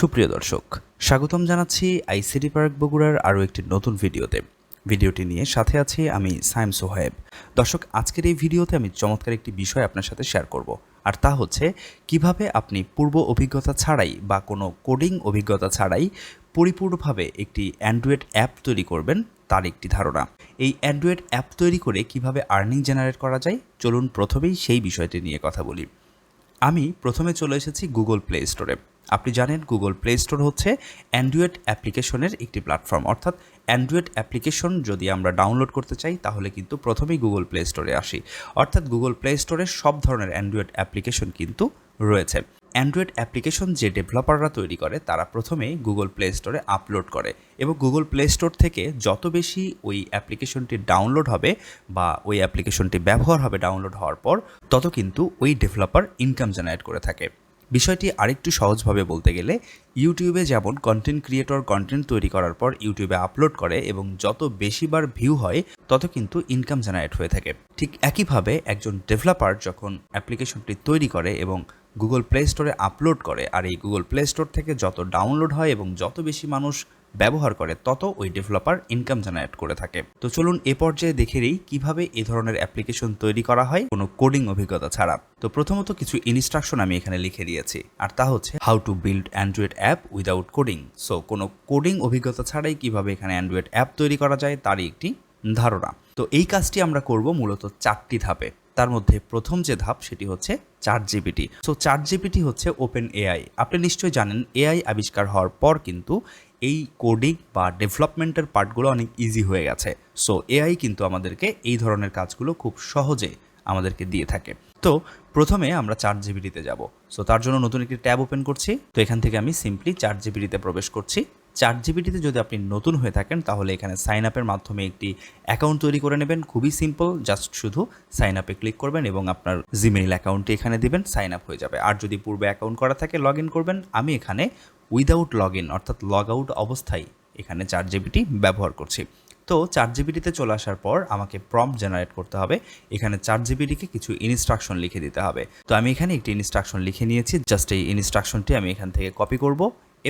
সুপ্রিয় দর্শক, স্বাগতম জানাচ্ছি আইসিডি পার্ক বগুড়ার আরও একটি নতুন ভিডিওতে। ভিডিওটি নিয়ে সাথে আছি আমি সাইম সোহেব দর্শক, আজকের এই ভিডিওতে আমি চমৎকার একটি বিষয় আপনার সাথে শেয়ার করব, আর তা হচ্ছে কীভাবে আপনি পূর্ব অভিজ্ঞতা ছাড়াই বা কোনো কোডিং অভিজ্ঞতা ছাড়াই পরিপূর্ণভাবে একটি অ্যান্ড্রয়েড অ্যাপ তৈরি করবেন, তার একটি ধারণা। এই অ্যান্ড্রয়েড অ্যাপ তৈরি করে কীভাবে আর্নিং জেনারেট করা যায়, চলুন প্রথমেই সেই বিষয়টি নিয়ে কথা বলি। আমি প্রথমে চলে এসেছি গুগল প্লে স্টোরে। আপনি জানেন গুগল প্লে স্টোর হচ্ছে অ্যান্ড্রয়েড অ্যাপ্লিকেশনের একটি প্ল্যাটফর্ম অর্থাৎ অ্যান্ড্রয়েড অ্যাপ্লিকেশন যদি আমরা ডাউনলোড করতে চাই, তাহলে কিন্তু প্রথমেই গুগল প্লে স্টোরে আসি। অর্থাৎ গুগল প্লে স্টোরে সব ধরনের অ্যান্ড্রয়েড অ্যাপ্লিকেশন কিন্তু রয়েছে। অ্যান্ড্রয়েড অ্যাপ্লিকেশন যে ডেভেলপাররা তৈরি করে, তারা প্রথমে গুগল প্লে স্টোরে আপলোড করে এবং গুগল প্লে স্টোর থেকে যত বেশি ওই অ্যাপ্লিকেশনটি ডাউনলোড হবে বা ওই অ্যাপ্লিকেশনটি ব্যবহার হবে ডাউনলোড হওয়ার পর, তত কিন্তু ওই ডেভেলপার ইনকাম জেনারেট করে থাকে। বিষয়টি আরেকটু সহজভাবে বলতে গেলে ইউটিউবে যেমন কন্টেন্ট ক্রিয়েটর কন্টেন্ট তৈরি করার পর ইউটিউবে আপলোড করে এবং যত বেশিবার ভিউ হয়, তত কিন্তু ইনকাম জেনারেট হয়ে থাকে। ঠিক একইভাবে একজন ডেভেলপার যখন অ্যাপ্লিকেশনটি তৈরি করে এবং গুগল প্লে স্টোরে আপলোড করে, আর এই গুগল প্লে স্টোর থেকে যত ডাউনলোড হয় এবং যত বেশি মানুষ ব্যবহার করে, তত ওই ডেভেলপার ইনকাম জেনারেট করে থাকে। তো চলুন এ পর্যায়ে দেখে নিই কীভাবে এ ধরনের অ্যাপ্লিকেশন তৈরি করা হয়, কোনো কোডিং অভিজ্ঞতা ছাড়া। তো প্রথমত কিছু ইনস্ট্রাকশন আমি এখানে লিখে দিয়েছি, আর তা হচ্ছে how to build Android app without coding so কোনো কোডিং অভিজ্ঞতা ছাড়াই কীভাবে এখানে অ্যান্ড্রয়েড অ্যাপ তৈরি করা যায়, তারই একটি ধারণা। তো এই কাজটি আমরা করব মূলত চারটি ধাপে। তার মধ্যে প্রথম যে ধাপ, সেটি হচ্ছে চার জিপিটি সো চার জিপিটি হচ্ছে ওপেন এআই আপনি নিশ্চয়ই জানেন এআই আবিষ্কার হওয়ার পর কিন্তু এই কোডিং বা ডেভেলপমেন্টের পার্টগুলো অনেক ইজি হয়ে গেছে। সো এআই কিন্তু আমাদেরকে এই ধরনের কাজগুলো খুব সহজে আমাদেরকে দিয়ে থাকে। তো, প্রথমে আমরা চার জিবিটিতে যাব। সো তার জন্য নতুন একটি ট্যাব ওপেন করছি। তো, এখান থেকে আমি সিম্পলি চার জিবিটিতে প্রবেশ করছি। চার জিবিটিতে যদি আপনি নতুন হয়ে থাকেন, তাহলে এখানে সাইন আপের মাধ্যমে একটি অ্যাকাউন্ট তৈরি করে নেবেন। খুবই সিম্পল জাস্ট শুধু সাইন আপে ক্লিক করবেন এবং আপনার জিমেইল অ্যাকাউন্টটি এখানে দিবেন সাইন আপ হয়ে যাবে। আর যদি পূর্বে অ্যাকাউন্ট করা থাকে লগ ইন করবেন। আমি এখানে উইদাউট লগ ইন অর্থাৎ লগ আউট অবস্থায় এখানে চার জিবিটি ব্যবহার করছি। তো চার জিবিটিতে চলে আসার পর আমাকে প্রম্প জেনারেট করতে হবে। এখানে চার জিবিটিকে কিছু ইনস্ট্রাকশন লিখে দিতে হবে। তো আমি এখানে একটি ইনস্ট্রাকশন লিখে নিয়েছি। জাস্ট এই ইনস্ট্রাকশনটি আমি এখান থেকে কপি করব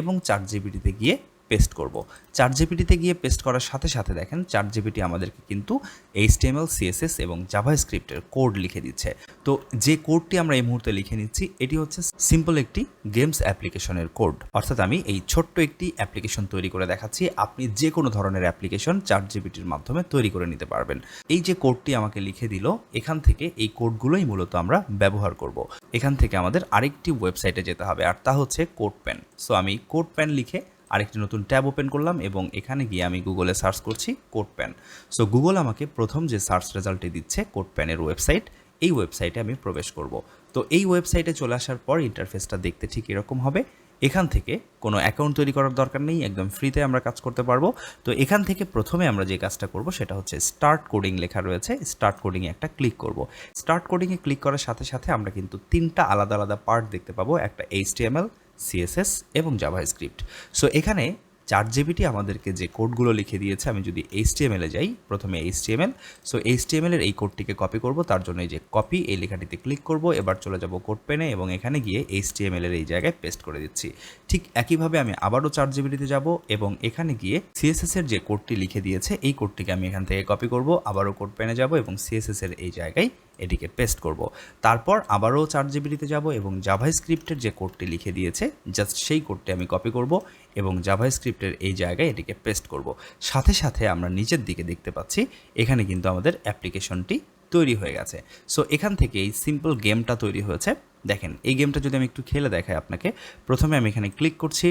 এবং চার জিবিটিতে গিয়ে পেস্ট করব। চার জিপিটিতে গিয়ে পেস্ট করার সাথে সাথে দেখেন চার জিপিটি আমাদেরকে কিন্তু এইচটিএমএল সিএসএস এবং জাভা স্ক্রিপ্টের কোড লিখে দিচ্ছে। তো যে কোডটি আমরা এই মুহূর্তে লিখে নিচ্ছি, এটি হচ্ছে সিম্পল একটি গেমস অ্যাপ্লিকেশনের কোড। অর্থাৎ আমি এই ছোট্ট একটি অ্যাপ্লিকেশন তৈরি করে দেখাচ্ছি। আপনি যে কোনো ধরনের অ্যাপ্লিকেশন চার জিপিটির মাধ্যমে তৈরি করে নিতে পারবেন। এই যে কোডটি আমাকে লিখে দিল, এখান থেকে এই কোডগুলোই মূলত আমরা ব্যবহার করব। এখান থেকে আমাদের আরেকটি ওয়েবসাইটে যেতে হবে, আর তা হচ্ছে কোড প্যান সো আমি কোড প্যান লিখে আরেকটি নতুন ট্যাব ওপেন করলাম এবং এখানে গিয়ে আমি গুগলে সার্চ করছি কোড প্যান। সো গুগল আমাকে প্রথম যে সার্চ রেজাল্টটি দিচ্ছে কোড প্যানের ওয়েবসাইট, এই ওয়েবসাইটে আমি প্রবেশ করব। তো এই ওয়েবসাইটে চলে আসার পর ইন্টারফেসটা দেখতে ঠিক এরকম হবে। এখান থেকে কোনো অ্যাকাউন্ট তৈরি করার দরকার নেই, একদম ফ্রিতে আমরা কাজ করতে পারব। তো এখান থেকে প্রথমে আমরা যে কাজটা করব সেটা হচ্ছে স্টার্ট কোডিং লেখা রয়েছে। স্টার্ট কোডিংয়ে একটা ক্লিক করব। স্টার্ট কোডিংয়ে ক্লিক করার সাথে সাথে আমরা কিন্তু তিনটা আলাদা আলাদা পার্ট দেখতে পাবো, একটা এইচটিএমএল সিএসএস এবং জাভা স্ক্রিপ্ট সো এখানে চার জিবিটি আমাদেরকে যে কোডগুলো লিখে দিয়েছে, আমি যদি এইচটিএমএলে যাই, প্রথমে এইচটিএমএল সো এইচটিএমএলের এই কোডটিকে কপি করব, তার জন্য এই যে কপি এই লেখাটিতে ক্লিক করব, এবার চলে যাব কোড পেনে এবং এখানে গিয়ে এইচটিএমএলের এই জায়গায় পেস্ট করে দিচ্ছি। ঠিক একইভাবে আমি আবারও চার জিবিটিতে যাব এবং এখানে গিয়ে সিএসএস এর যে কোডটি লিখে দিয়েছে, এই কোডটিকে আমি এখান থেকে কপি করব, আবারও কোড পেনে যাব এবং সিএসএস এর এই জায়গায় এটিকে পেস্ট করব। তারপর আবারও চার জিবিটিতে যাব এবং জাভা স্ক্রিপ্টের যে কোডটি লিখে দিয়েছে, জাস্ট সেই কোডটি আমি কপি করব এবং জাভা স্ক্রিপ্টের এই জায়গায় এটিকে পেস্ট করব। সাথে সাথে আমরা নিচের দিকে দেখতে পাচ্ছি, এখানে কিন্তু আমাদের অ্যাপ্লিকেশনটি তৈরি হয়ে গেছে। সো, এখান থেকে এই সিম্পল গেমটা তৈরি হয়েছে। দেখেন, এই গেমটা যদি আমি একটু খেলে দেখাই আপনাকে, প্রথমে আমি এখানে ক্লিক করছি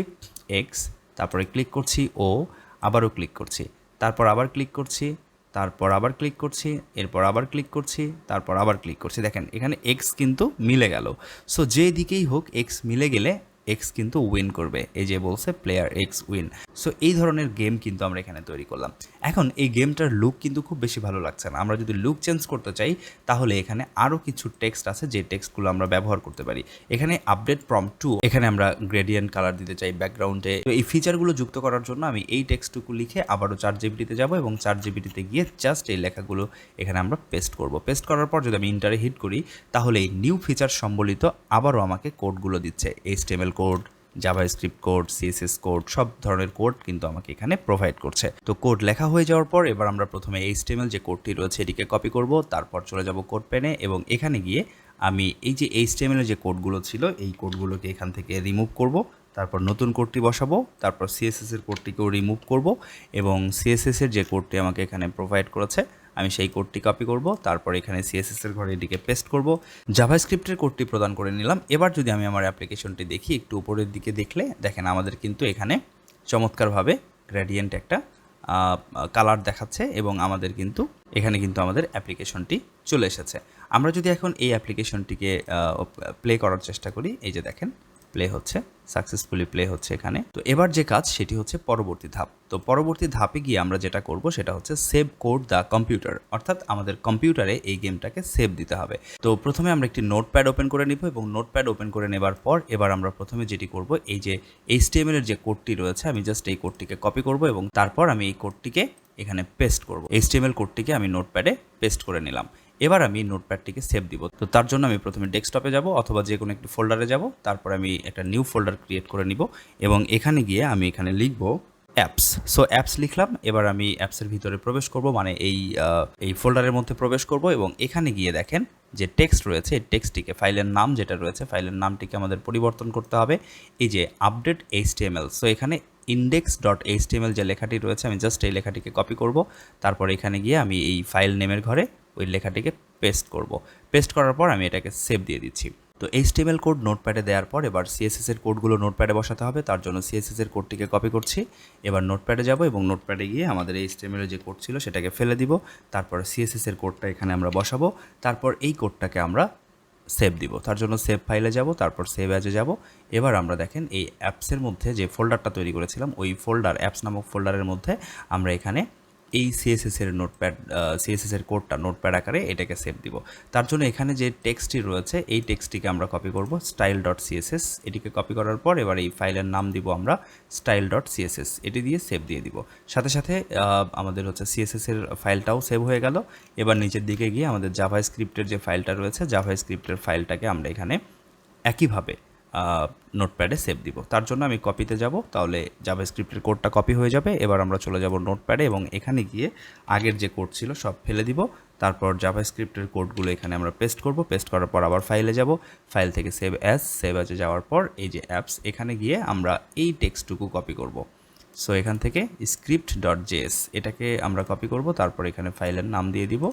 এক্স তারপরে ক্লিক করছি ও আবারও ক্লিক করছি। তারপর আবার ক্লিক করছি তারপর আবার ক্লিক করছি, এরপর আবার ক্লিক করছি, তারপর আবার ক্লিক করছি। দেখেন, এখানে এক্স কিন্তু মিলে গেল। সো যে দিকেই হোক এক্স মিলে গেলে এক্স কিন্তু উইন করবে। এই যে বলছে প্লেয়ার এক্স উইন সো এই ধরনের গেম কিন্তু আমরা এখানে তৈরি করলাম। এখন এই গেমটার লুক কিন্তু খুব বেশি ভালো লাগছে না। আমরা যদি লুক চেঞ্জ করতে চাই, তাহলে এখানে আরও কিছু টেক্সট আছে যে টেক্সটগুলো আমরা ব্যবহার করতে পারি। এখানে আপডেট প্রম টু এখানে আমরা গ্রেডিয়েন্ট কালার দিতে চাই ব্যাকগ্রাউন্ডে তো এই ফিচারগুলো যুক্ত করার জন্য আমি এই টেক্সটটুকু লিখে আবারও চার জিবিটিতে যাব এবং চার জিবিটিতে গিয়ে জাস্ট এই লেখাগুলো এখানে আমরা পেস্ট করব। পেস্ট করার পর যদি আমি ইন্টারে হিট করি, তাহলে এই নিউ ফিচার সম্বলিত আবারও আমাকে কোডগুলো দিচ্ছে HTML code JavaScript code CSS code সব ধরনের কোড কিন্তু আমাকে এখানে প্রোভাইড করছে। তো কোড লেখা হয়ে যাওয়ার পর এবার আমরা প্রথমে এইচটিএমএল যে কোডটি রয়েছে এটিকে কপি করব, তারপর চলে যাব কোড পেনে এবং এখানে গিয়ে আমি এই যে এইচটিএমএল যে কোডগুলো ছিল, এই কোডগুলোকে এখান থেকে রিমুভ করব, তারপর নতুন কোডটি বসাবো, তারপর সিএসএস এর কোডটিকেও রিমুভ করব এবং সিএসএস এর যে কোডটি আমাকে এখানে প্রোভাইড করেছে আমি সেই কোডটি কপি করব, তারপর এখানে সিএসএস এর ঘরে এটিকে পেস্ট করব। জাভাস্ক্রিপ্টের কোডটি প্রদান করে নিলাম। এবার যদি আমি আমার অ্যাপ্লিকেশনটি দেখি, একটু উপরের দিকে দেখলে দেখেন আমাদের কিন্তু এখানে চমৎকারভাবে গ্রেডিয়েন্ট একটা কালার দেখাচ্ছে এবং আমাদের কিন্তু, এখানে কিন্তু আমাদের অ্যাপ্লিকেশনটি চলে এসেছে। আমরা যদি এখন এই অ্যাপ্লিকেশনটিকে প্লে করার চেষ্টা করি, এই যে দেখেন প্লে হচ্ছে সাকসেসফুলি প্লে হচ্ছে এখানে। তো এবার যে কাজ, সেটি হচ্ছে পরবর্তী ধাপ। তো পরবর্তী ধাপে গিয়ে আমরা যেটা করব, সেটা হচ্ছে সেভ কোড দ্য কম্পিউটার অর্থাৎ আমাদের কম্পিউটারে এই গেমটাকে সেভ দিতে হবে। তো প্রথমে আমরা একটি নোটপ্যাড ওপেন করে নিব এবং নোটপ্যাড ওপেন করে নেবার পর এবার আমরা প্রথমে যেটি করব, এই যে এইচটিএমএল এর যে কোডটি রয়েছে, আমি জাস্ট এই কোডটিকে কপি করব এবং তারপর আমি এই কোডটিকে এখানে পেস্ট করব। এইচটিএমএল কোডটিকে আমি নোটপ্যাডে পেস্ট করে নিলাম। এবার আমি নোটপ্যাডটিকে সেভ দিব। তো তার জন্য আমি প্রথমে ডেস্কটপে যাব অথবা যে কোনো একটি ফোল্ডারে যাব, তারপর আমি একটা নিউ ফোল্ডার ক্রিয়েট করে নিব এবং এখানে গিয়ে আমি এখানে লিখব অ্যাপস সো অ্যাপস লিখলাম, এবার আমি অ্যাপসের ভিতরে প্রবেশ করব মানে এই এই ফোল্ডারের মধ্যে প্রবেশ করব এবং এখানে গিয়ে দেখেন যে টেক্সট রয়েছে, এই টেক্সটটিকে ফাইলের নাম যেটা রয়েছে ফাইলের নামটিকে আমাদের পরিবর্তন করতে হবে। এই যে আপডেট এইচটিএমএল সো এখানে ইন্ডেক্স ডট এইচটিএমএল যে লেখাটি রয়েছে, আমি জাস্ট এই লেখাটিকে কপি করব। তারপর এখানে গিয়ে আমি এই ফাইল নেমের ঘরে ওই লেখাটিকে পেস্ট করব। পেস্ট করার পর আমি এটাকে সেভ দিয়ে দিচ্ছি। তো এইচটিএমএল কোড নোটপ্যাডে দেওয়ার পর এবার সিএসএস এর কোডগুলো নোটপ্যাডে বসাতে হবে, তার জন্য সিএসএস এর কোডটিকে কপি করছি। এবার নোটপ্যাডে যাব এবং নোটপ্যাডে গিয়ে আমাদের এইচটিএমএল যে কোড ছিল সেটাকে ফেলে দিব। তারপর সিএসএস এর কোডটা এখানে আমরা বসাবো। তারপর এই কোডটাকে আমরা সেভ দিব। তার জন্য সেভ ফাইলে যাব, তারপর সেভ অ্যাজে যাব। এবার আমরা দেখেন এই অ্যাপসের মধ্যে যে ফোল্ডারটা তৈরি করেছিলাম, ওই ফোল্ডার অ্যাপস নামক ফোল্ডারের মধ্যে আমরা এখানে এই সিএসএস এর নোটপ্যাড সিএসএস এর কোডটা নোটপ্যাড আকারে এটাকে সেভ দিব। তার জন্য এখানে যে টেক্সটটি রয়েছে, এই টেক্সটটিকে আমরা কপি করব স্টাইল ডট সিএসএস এটিকে কপি করার পর এবার এই ফাইলের নাম দিব আমরা স্টাইল ডট সিএসএস এটি দিয়ে সেভ দিয়ে দিব। সাথে সাথে আমাদের হচ্ছে সিএসএস এর ফাইলটাও সেভ হয়ে গেল। এবার নিচের দিকে গিয়ে আমাদের জাভা স্ক্রিপ্টের যে ফাইলটা রয়েছে জাভা স্ক্রিপ্টের ফাইলটাকে আমরা এখানে একইভাবে নোটপ্যাডে সেভ দিব। তার জন্য আমি কপিতে যাব, তাহলে জাভা স্ক্রিপ্টের কোডটা কপি হয়ে যাবে। এবার আমরা চলে যাব নোটপ্যাডে এবং এখানে গিয়ে আগের যে কোড ছিল সব ফেলে দিব। তারপর জাভা স্ক্রিপ্টের কোডগুলো এখানে আমরা পেস্ট করব। পেস্ট করার পর আবার ফাইলে যাব। ফাইল থেকে সেভ অ্যাস সেভ অ্যাজে যাওয়ার পর এই যে অ্যাপস এখানে গিয়ে আমরা এই টেক্সটটুকু কপি করব। সো এখান থেকে স্ক্রিপ্ট ডট জেএস এটাকে আমরা কপি করব, তারপর এখানে ফাইলের নাম দিয়ে দিব।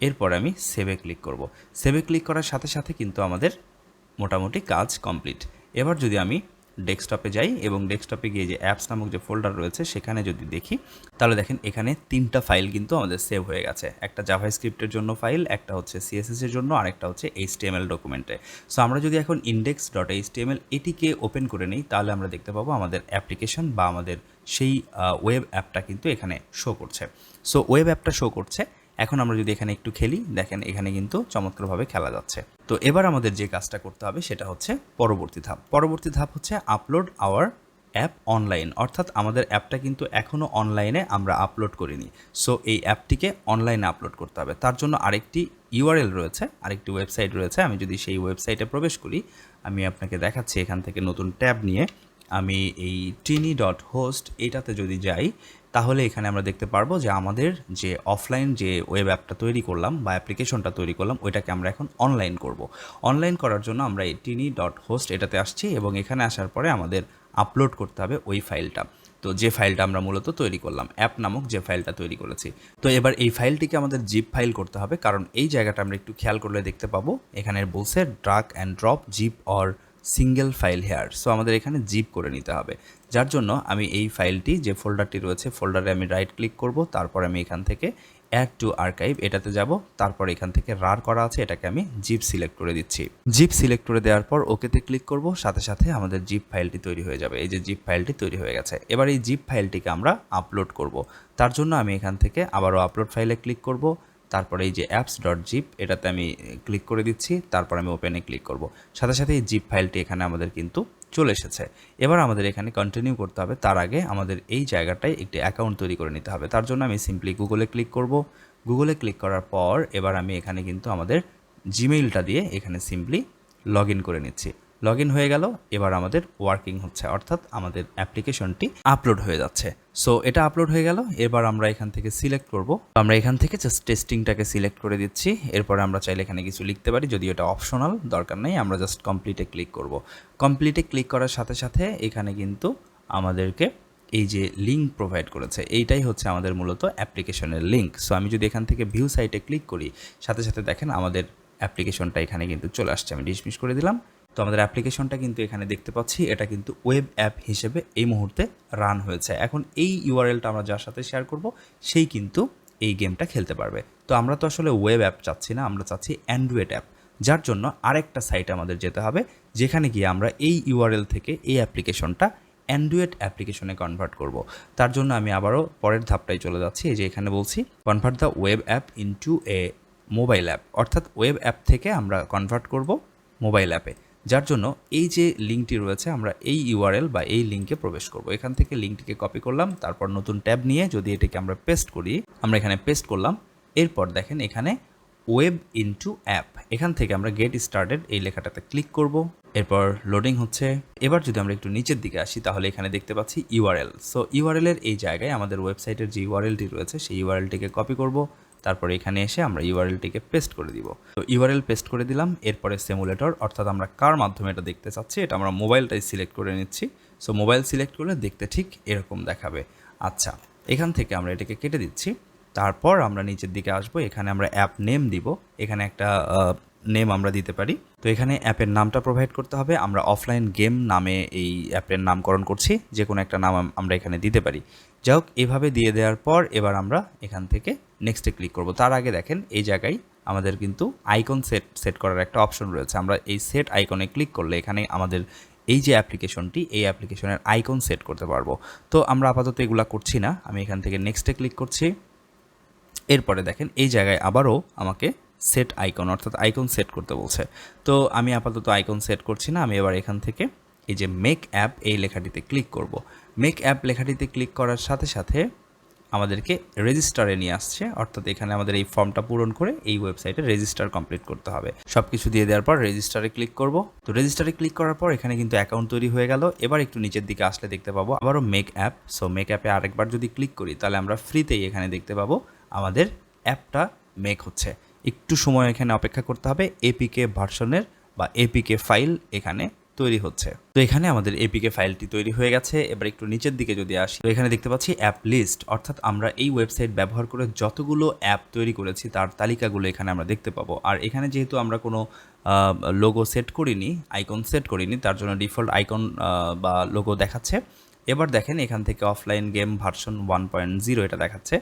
এরপর আমি সেভে ক্লিক করব। সেভে ক্লিক করার সাথে সাথে কিন্তু আমাদের মোটামুটি কাজ কমপ্লিট। এবার যদি আমি ডেস্কটপে যাই এবং ডেস্কটপে গিয়ে যে অ্যাপস নামক যে ফোল্ডার রয়েছে, সেখানে যদি দেখি, তাহলে দেখেন এখানে তিনটা ফাইল কিন্তু আমাদের সেভ হয়ে গেছে। একটা জাভা স্ক্রিপ্টের জন্য ফাইল, একটা হচ্ছে সিএসএস এর জন্য, আরেকটা হচ্ছে এইচটিএমএল ডকুমেন্টে সো আমরা যদি এখন ইন্ডেক্স ডট এইচটিএমএল এটিকে ওপেন করে নিই, তাহলে আমরা দেখতে পাবো আমাদের অ্যাপ্লিকেশন বা আমাদের সেই ওয়েব অ্যাপটা কিন্তু এখানে শো করছে। সো ওয়েব অ্যাপটা শো করছে। এখন আমরা যদি এখানে একটু খেলি, দেখেন এখানে কিন্তু চমৎকারভাবে খেলা যাচ্ছে। তো এবার আমাদের যে কাজটা করতে হবে সেটা হচ্ছে পরবর্তী ধাপ। পরবর্তী ধাপ হচ্ছে আপলোড আওয়ার অ্যাপ অনলাইন অর্থাৎ আমাদের অ্যাপটা কিন্তু এখনও অনলাইনে আমরা আপলোড করিনি। সো এই অ্যাপটিকে অনলাইনে আপলোড করতে হবে। তার জন্য আরেকটি ইউআরএল রয়েছে, আরেকটি ওয়েবসাইট রয়েছে। আমি যদি সেই ওয়েবসাইটে প্রবেশ করি, আমি আপনাকে দেখাচ্ছি এখান থেকে নতুন ট্যাব নিয়ে। আমি এই টিনি ডট হোস্ট এটাতে যদি যাই তাহলে এখানে আমরা দেখতে পারব যে আমাদের যে অফলাইন যে ওয়েব অ্যাপটা তৈরি করলাম বা অ্যাপ্লিকেশনটা তৈরি করলাম, ওইটাকে আমরা এখন অনলাইন করব। অনলাইন করার জন্য আমরা এই টিনি ডট হোস্ট এটাতে আসছি এবং এখানে আসার পরে আমাদের আপলোড করতে হবে ওই ফাইলটা তো যে ফাইলটা আমরা মূলত তৈরি করলাম অ্যাপ নামক যে ফাইলটা তৈরি করেছি। তো এবার এই ফাইলটিকে আমাদের জিপ ফাইল করতে হবে, কারণ এই জায়গাটা আমরা একটু খেয়াল করলে দেখতে পাবো এখানে বলছে drag and drop zip or single file here so আমাদের এখানে জিপ করে নিতে হবে। যার জন্য আমি এই ফাইলটি যে ফোল্ডারটি রয়েছে ফোল্ডারে আমি রাইট ক্লিক করব, তারপর আমি এখান থেকে অ্যাড টু আর্কাইভ এটাতে যাব, তারপর এখান থেকে রার করা আছে, এটাকে আমি জিপ সিলেক্ট করে দিচ্ছি। জিপ সিলেক্ট করে দেওয়ার পর ওকেতে ক্লিক করব, সাথে সাথে আমাদের জিপ ফাইলটি তৈরি হয়ে যাবে। এই যে জিপ ফাইলটি তৈরি হয়ে গেছে। এবার এই জিপ ফাইলটিকে আমরা আপলোড করব। তার জন্য আমি এখান থেকে আবারও আপলোড ফাইলে ক্লিক করব। তারপরে এই যে অ্যাপস ডট জিপ এটাতে আমি ক্লিক করে দিচ্ছি, তারপর আমি ওপেনে ক্লিক করব। সাথে সাথে এই জিপ ফাইলটি এখানে আমাদের কিন্তু চলে এসেছে। এবার আমাদের এখানে কন্টিনিউ করতে হবে। তার আগে আমাদের এই জায়গাটায় একটি অ্যাকাউন্ট তৈরি করে নিতে হবে। তার জন্য আমি সিম্পলি গুগলে ক্লিক করব। গুগলে ক্লিক করার পর এবার আমি এখানে কিন্তু আমাদের জিমেইলটা দিয়ে এখানে সিম্পলি লগ করে নিচ্ছি। লগ হয়ে গেল, এবার আমাদের ওয়ার্কিং হচ্ছে, অর্থাৎ আমাদের অ্যাপ্লিকেশনটি আপলোড হয়ে যাচ্ছে। সো এটা আপলোড হয়ে গেল, এবার আমরা এখান থেকে সিলেক্ট করব। আমরা এখান থেকে জাস্ট টেস্টিংটাকে সিলেক্ট করে দিচ্ছি, এরপরে আমরা চাইলে এখানে কিছু লিখতে পারি, যদি এটা অপশনাল দরকার নেই, আমরা জাস্ট কমপ্লিটে ক্লিক করব। কমপ্লিটে ক্লিক করার সাথে সাথে এখানে কিন্তু আমাদেরকে এই যে লিঙ্ক প্রোভাইড করেছে, এইটাই হচ্ছে আমাদের মূলত অ্যাপ্লিকেশনের লিঙ্ক সো আমি যদি এখান থেকে ভিউ সাইটে ক্লিক করি, সাথে সাথে দেখেন আমাদের অ্যাপ্লিকেশনটা এখানে কিন্তু চলে আসছে, আমি ডিসমিস করে দিলাম। তো আমাদের অ্যাপ্লিকেশনটা কিন্তু এখানে দেখতে পাচ্ছি, এটা কিন্তু ওয়েব অ্যাপ হিসেবে এই মুহূর্তে রান হয়েছে। এখন এই ইউআরএলটা আমরা যার সাথে শেয়ার করব, সেই কিন্তু এই গেমটা খেলতে পারবে। তো আমরা তো আসলে ওয়েব অ্যাপ চাচ্ছি না, আমরা চাচ্ছি অ্যান্ড্রয়েড অ্যাপ, যার জন্য আরেকটা সাইট আমাদের যেতে হবে, যেখানে গিয়ে আমরা এই ইউআরএল থেকে এই অ্যাপ্লিকেশনটা অ্যান্ড্রয়েড অ্যাপ্লিকেশনে কনভার্ট করব। তার জন্য আমি আবারও পরের ধাপটায় চলে যাচ্ছি, এই যে এখানে বলছি convert the web app into a mobile app অর্থাৎ ওয়েব অ্যাপ থেকে আমরা কনভার্ট করব মোবাইল অ্যাপে যার জন্য এই যে লিঙ্কটি রয়েছে, আমরা এই ইউআরএল বা এই লিঙ্কে প্রবেশ করব। এখান থেকে লিঙ্কটিকে কপি করলাম, তারপর নতুন ট্যাব নিয়ে যদি এটাকে আমরা পেস্ট করি, আমরা এখানে পেস্ট করলাম। এরপর দেখেন এখানে ওয়েব ইনটু অ্যাপ। এখান থেকে আমরা গেট স্টার্টেড এই লেখাটাতে ক্লিক করব। এরপর লোডিং হচ্ছে। এবার যদি আমরা একটু নিচের দিকে আসি, তাহলে এখানে দেখতে পাচ্ছি ইউআরএল। সো ইউআরএল এর এই জায়গায় আমাদের ওয়েবসাইটের যে ইউআরএলটি রয়েছে, সেই ইউআরএলটিকে কপি করব। তারপরে এখানে এসে আমরা ইউআরএলটিকে পেস্ট করে দিব। তো ইউআরএল পেস্ট করে দিলাম, এরপরে সিমুলেটর অর্থাৎ আমরা কার মাধ্যমে এটা দেখতে চাচ্ছি, এটা আমরা মোবাইলটাই সিলেক্ট করে নিচ্ছি। সো মোবাইল সিলেক্ট করলে দেখতে ঠিক এরকম দেখাবে। আচ্ছা এখান থেকে আমরা এটাকে কেটে দিচ্ছি। তারপর আমরা নিচের দিকে আসব, এখানে আমরা অ্যাপ নেম দিব। এখানে একটা নেম আমরা দিতে পারি। তো এখানে অ্যাপের নামটা প্রোভাইড করতে হবে। আমরা অফলাইন গেম নামে এই অ্যাপের নামকরণ করছি। যে কোনো একটা নাম আমরা এখানে দিতে পারি। যাই হোক, এভাবে দিয়ে দেওয়ার পর এবার আমরা এখান থেকে নেক্সটে ক্লিক করব। তার আগে দেখেন, এই জায়গায় আমাদের কিন্তু আইকন সেট সেট করার একটা অপশন রয়েছে। আমরা এই সেট আইকনে ক্লিক করলে এখানে আমাদের এই যে অ্যাপ্লিকেশনটি এই অ্যাপ্লিকেশনের আইকন সেট করতে পারব। তো আমরা আপাতত এগুলা করছি না। আমি এখান থেকে নেক্সটে ক্লিক করছি। এরপরে দেখেন, এই জায়গায় আবারও আমাকে সেট আইকন অর্থাৎ আইকন সেট করতে বলছে। তো আমি আপাতত আইকন সেট করছি না, আমি এবার এখান থেকে এই যে মেক অ্যাপ এই লেখাটিতে ক্লিক করব। মেক অ্যাপ লেখাটিতে ক্লিক করার সাথে সাথে আমাদেরকে রেজিস্টারে নিয়ে আসছে, অর্থাৎ এখানে আমাদের এই ফর্মটা পূরণ করে এই ওয়েবসাইটে রেজিস্টার কমপ্লিট করতে হবে। সব কিছু দিয়ে দেওয়ার পর রেজিস্টারে ক্লিক করব। তো রেজিস্টারে ক্লিক করার পর এখানে কিন্তু অ্যাকাউন্ট তৈরি হয়ে গেল। এবার একটু নিচের দিকে আসলে দেখতে পাবো, আবারও মেক অ্যাপ সো মেক অ্যাপে আরেকবার যদি ক্লিক করি, তাহলে আমরা ফ্রিতেই এখানে দেখতে পাবো আমাদের অ্যাপটা মেক হচ্ছে। একটু সময় এখানে অপেক্ষা করতে হবে। এপিকে ভার্সনের বা এপিকে ফাইল এখানে তৈরি হচ্ছে। তো এখানে আমাদের এপিকে ফাইলটি তৈরি হয়ে গেছে। এবার একটু নিচের দিকে যদি আসি, তো এখানে দেখতে পাচ্ছি অ্যাপ লিস্ট। অর্থাৎ আমরা এই ওয়েবসাইট ব্যবহার করে যতগুলো অ্যাপ তৈরি করেছি, তার তালিকাগুলো এখানে আমরা দেখতে পাবো। আর এখানে যেহেতু আমরা কোনো লোগো সেট করিনি, আইকন সেট করিনি, তার জন্য ডিফল্ট আইকন বা লোগো দেখাচ্ছে। এবার দেখেন এখান থেকে offline game version one point zero এটা দেখাচ্ছে।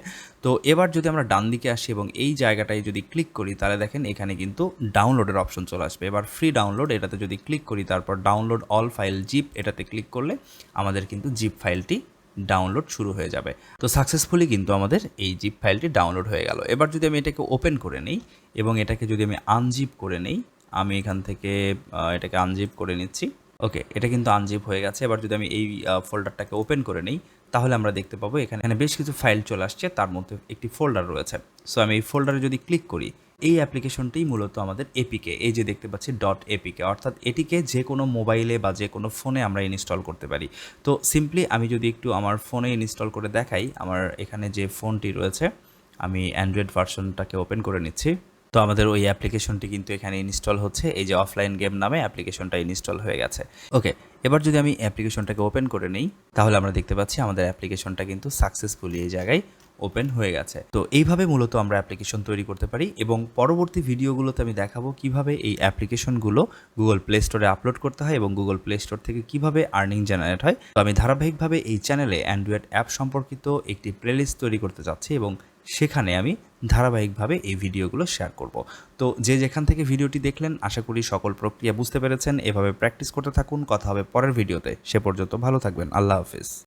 তো এবার যদি আমরা ডান দিকে আসি এবং এই জায়গাটায় যদি ক্লিক করি, তাহলে দেখেন এখানে কিন্তু ডাউনলোডের অপশন চলে আসবে। এবার ফ্রি ডাউনলোড এটাতে যদি ক্লিক করি, তারপর ডাউনলোড অল ফাইল জিপ এটাতে ক্লিক করলে আমাদের কিন্তু জিপ ফাইলটি ডাউনলোড শুরু হয়ে যাবে। তো সাকসেসফুলি কিন্তু আমাদের এই জিপ ফাইলটি ডাউনলোড হয়ে গেল। এবার যদি আমি এটাকে ওপেন করে নিই এবং এটাকে যদি আমি আনজিপ করে নিই, আমি এখান থেকে এটাকে আনজিপ করে নিচ্ছি। ওকে এটা কিন্তু আনজিপ হয়ে গেছে। এবার যদি আমি এই ফোল্ডারটাকে ওপেন করে নিই, তাহলে আমরা দেখতে পাবো এখানে বেশ কিছু ফাইল চলে আসছে, তার মধ্যে একটি ফোল্ডার রয়েছে। সো আমি এই ফোল্ডারে যদি ক্লিক করি, এই অ্যাপ্লিকেশনটি মূলত আমাদের এপিকে এই যে দেখতে পাচ্ছি ডট এপিকে অর্থাৎ এটিকে যে কোনো মোবাইলে বা যে কোনো ফোনে আমরা ইনস্টল করতে পারি। তো সিম্পলি আমি যদি একটু আমার ফোনে ইনস্টল করে দেখাই, আমার এখানে যে ফোনটি রয়েছে, আমি অ্যান্ড্রয়েড ভার্সনটাকে ওপেন করে নিচ্ছি। তো আমাদের ওই অ্যাপ্লিকেশনটি কিন্তু এখানে ইনস্টল হচ্ছে। এই যে অফলাইন গেম নামে অ্যাপ্লিকেশনটা ইনস্টল হয়ে গেছে। ওকে, এবার যদি আমি অ্যাপ্লিকেশনটাকে ওপেন করে নিই, তাহলে আমরা দেখতে পাচ্ছি আমাদের অ্যাপ্লিকেশনটা কিন্তু সাকসেসফুলি এই জায়গায় ওপেন হয়ে গেছে। তো এইভাবে মূলত আমরা অ্যাপ্লিকেশন তৈরি করতে পারি এবং পরবর্তী ভিডিওগুলোতে আমি দেখাবো কীভাবে এই অ্যাপ্লিকেশনগুলো গুগল প্লে স্টোরে আপলোড করতে হয় এবং গুগল প্লে স্টোর থেকে কীভাবে আর্নিং জেনারেট হয়। তো আমি ধারাবাহিকভাবে এই চ্যানেলে অ্যান্ড্রয়েড অ্যাপ সম্পর্কিত একটি প্লেলিস্ট তৈরি করতে চাচ্ছি এবং সেখানে আমি ধারাবাহিকভাবে এই ভিডিওগুলো শেয়ার করব। তো যে যেখান থেকে ভিডিওটি দেখলেন, আশা করি সকল প্রক্রিয়া বুঝতে পেরেছেন। এভাবে প্র্যাকটিস করতে থাকুন। কথা হবে পরের ভিডিওতে। সে পর্যন্ত ভালো থাকবেন। আল্লাহ হাফিজ।